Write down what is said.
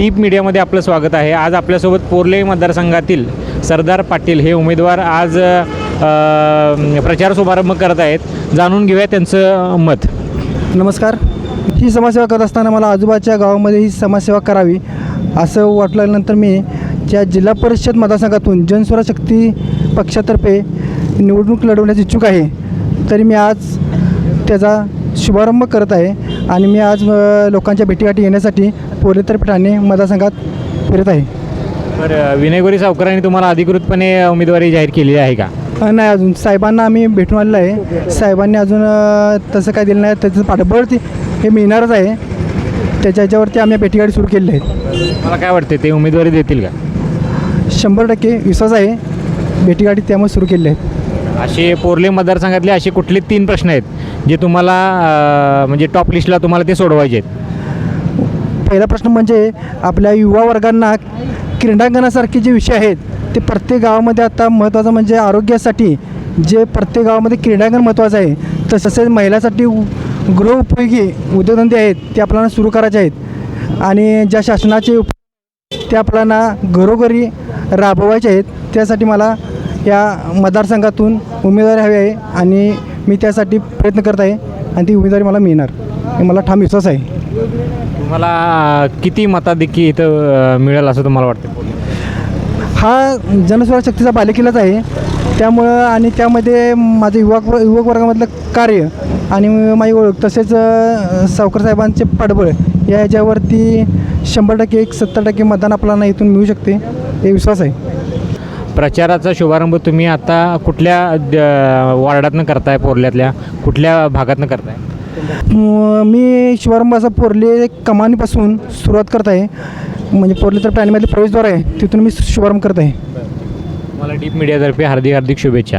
Deep मीडियामध्ये आपलं स्वागत आहे. आज आपल्यासोबत पोर्ले मतदारसंघातील सरदार पाटील हे उमेदवार आज प्रचार शुभारंभ करत आहेत. जाणून घेऊया त्यांचं मत. नमस्कार. ही समाजसेवा करत असताना मला आजूबाजूच्या गावामध्ये ही समाजसेवा करावी असं वाटल्यानंतर मी ज्या जिल्हा परिषद मतदारसंघातून जनस्वरा शक्ती पक्षातर्फे निवडणूक लढवण्याची इच्छुक आहे तरी मी आज त्याचा शुभारंभ करत आहे. आणि मी आज लोकांच्या भेटीगाठी येण्यासाठी पोलेतर ठाणे मतदारसंघात फिरत आहे. तर विनय गोरी सावकरांनी तुम्हाला अधिकृतपणे उमेदवारी जाहीर केलेली आहे का? नाही अजून. साहेबांना आम्ही भेटून आलेलो आहे. साहेबांनी अजून तसं काय दिलं नाही. त्याचं पाठबळ ते हे मिळणारच आहे. त्याच्या ह्याच्यावरती आम्ही भेटीगाडी सुरू केलेली आहेत. मला काय वाटते ते उमेदवारी देतील का? शंभर टक्के विश्वास आहे. भेटीगाडी त्यामुळे सुरू केलेली आहेत. असे पोर्ले मतदारसंघातले असे कुठले तीन प्रश्न आहेत जे तुम्हाला म्हणजे टॉप लिस्टला तुम्हाला ते सोडवायचे आहेत. पहिला प्रश्न म्हणजे आपल्या युवा वर्गांना क्रीडांगणासारखे जे विषय आहेत ते प्रत्येक गावामध्ये आता महत्त्वाचं म्हणजे आरोग्यासाठी जे प्रत्येक गावामध्ये क्रीडांगण महत्त्वाचं आहे तसेच महिलासाठी गृह उपयोगी उद्योगधंदे आहेत ते आपल्याला सुरू करायचे आहेत. आणि ज्या शासनाचे उप ते आपल्याला घरोघरी राबवायचे आहेत त्यासाठी मला या मतदारसंघातून उमेदवारी हवी आहे आणि मी त्यासाठी प्रयत्न करत आहे आणि ती उमेदवारी मला मिळणार. हे मला ठाम विश्वास आहे. तुम्हाला किती मताधिक्य इथं मिळेल असं तुम्हाला वाटतं? हा जनस्वरा शक्तीचा बालेकिल्लाच आहे. त्यामुळं आणि त्यामध्ये माझं युवक युवक वर्गामधलं कार्य आणि माझी ओळख तसेच सावकर साहेबांचे पाठबळ या ह्याच्यावरती शंभर टक्के एक सत्तर टक्के मतदान आपल्याला इथून मिळू शकते हे विश्वास आहे. प्रचाराचा शुभारंभ तुम्ही आता कुठल्या द- वार्डातनं करताय पोर्ल्यातल्या? कुठल्या भागातनं करताय? म- मी शुभारंभ असा पोरले कमानीपासून सुरुवात करत आहे म्हणजे पोरले तर प्राणीमधले प्रवेशद्वार आहे तिथून मी शुभारंभ करत आहे मला डीप मीडियातर्फे हार्दिक हार्दिक शुभेच्छा.